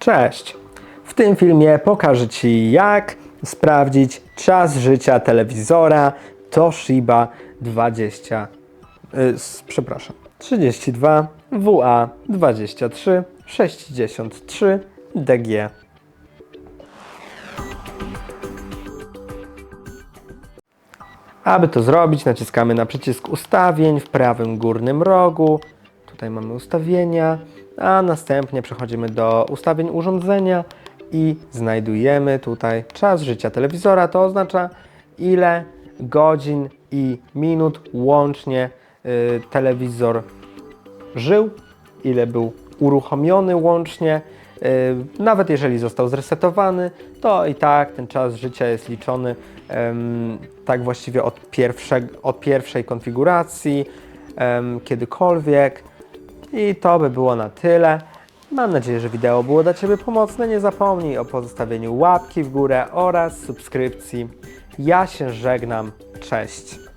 Cześć! W tym filmie pokażę Ci jak sprawdzić czas życia telewizora Toshiba 20, y, s- przepraszam, 32 WA 23 63 DG. Aby to zrobić, naciskamy na przycisk ustawień w prawym górnym rogu. Tutaj mamy ustawienia, a następnie przechodzimy do ustawień urządzenia i znajdujemy tutaj czas życia telewizora. To oznacza ile godzin i minut łącznie y, telewizor żył, ile był uruchomiony łącznie. Yy, Nawet jeżeli został zresetowany, to i tak ten czas życia jest liczony tak właściwie od, pierwsze, od pierwszej konfiguracji, kiedykolwiek. I to by było na tyle. Mam nadzieję, że wideo było dla Ciebie pomocne. Nie zapomnij o pozostawieniu łapki w górę oraz subskrypcji. Ja się żegnam. Cześć.